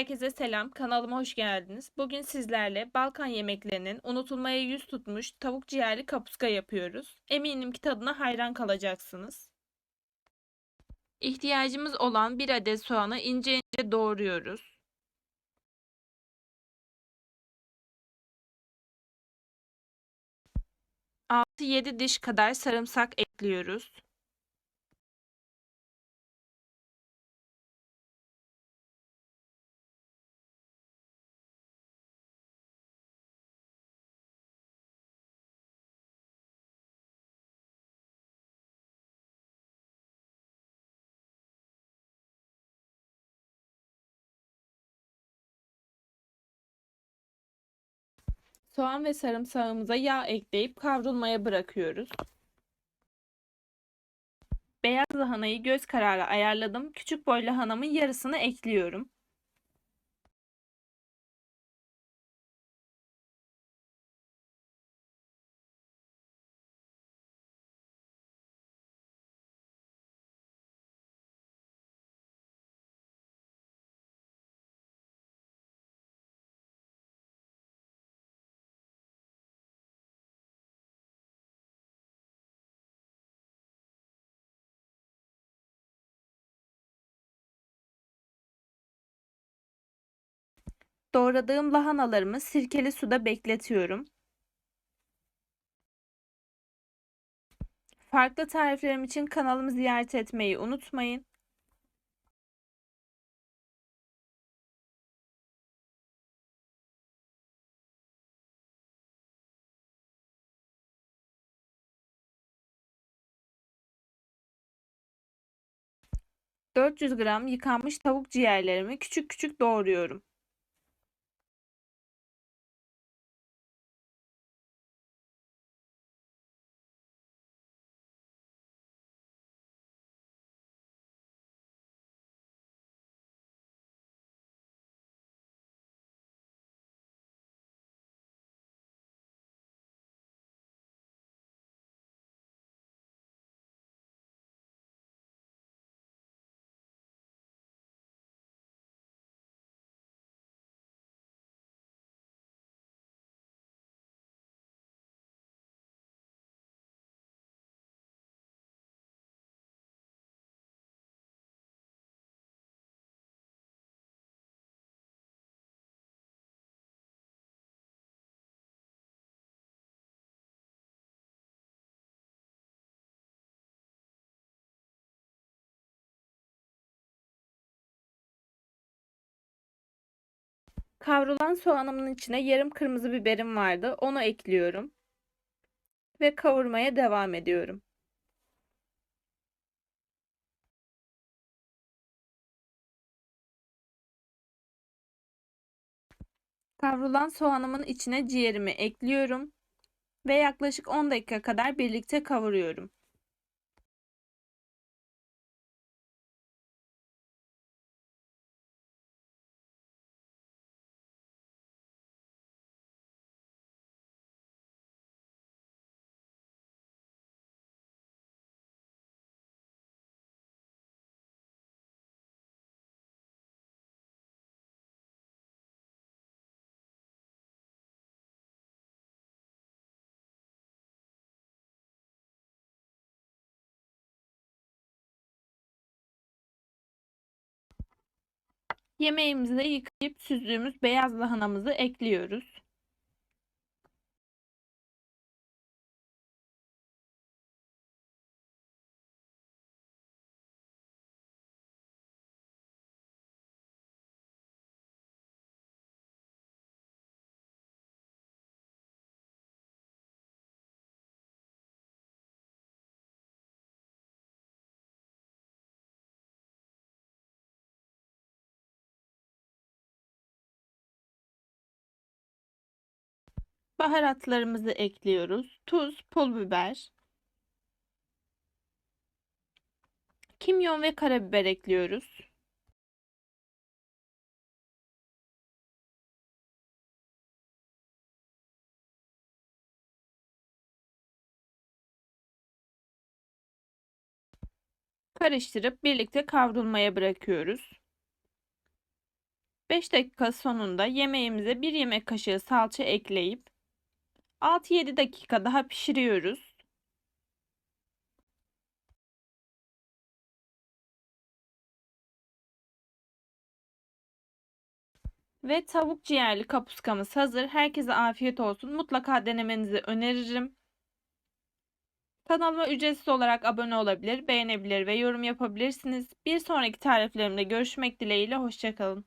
Herkese selam, kanalıma hoş geldiniz. Bugün sizlerle Balkan yemeklerinin unutulmaya yüz tutmuş tavuk ciğerli kapuska yapıyoruz. Eminim ki tadına hayran kalacaksınız. İhtiyacımız olan bir adet soğanı ince ince doğruyoruz. Altı yedi diş kadar sarımsak ekliyoruz. Soğan ve sarımsağımıza yağ ekleyip kavrulmaya bırakıyoruz. Beyaz lahanayı göz kararı ayarladım. Küçük boy lahanamın yarısını ekliyorum. Doğradığım lahanalarımı sirkeli suda bekletiyorum. Farklı tariflerim için kanalımı ziyaret etmeyi unutmayın. ...400 gram yıkanmış tavuk ciğerlerimi küçük küçük doğruyorum. Kavrulan soğanımın içine yarım kırmızı biberim vardı. Onu ekliyorum. Ve kavurmaya devam ediyorum. Kavrulan soğanımın içine ciğerimi ekliyorum ve yaklaşık 10 dakika kadar birlikte kavuruyorum. Yemeğimizi yıkayıp süzdüğümüz beyaz lahanamızı ekliyoruz. Baharatlarımızı ekliyoruz. Tuz, pul biber, kimyon ve karabiber ekliyoruz. Karıştırıp birlikte kavrulmaya bırakıyoruz. 5 dakika sonunda yemeğimize 1 yemek kaşığı salça ekleyip 6-7 dakika daha pişiriyoruz. Ve tavuk ciğerli kapuskamız hazır. Herkese afiyet olsun. Mutlaka denemenizi öneririm. Kanalıma ücretsiz olarak abone olabilir, beğenebilir ve yorum yapabilirsiniz. Bir sonraki tariflerimde görüşmek dileğiyle. Hoşçakalın.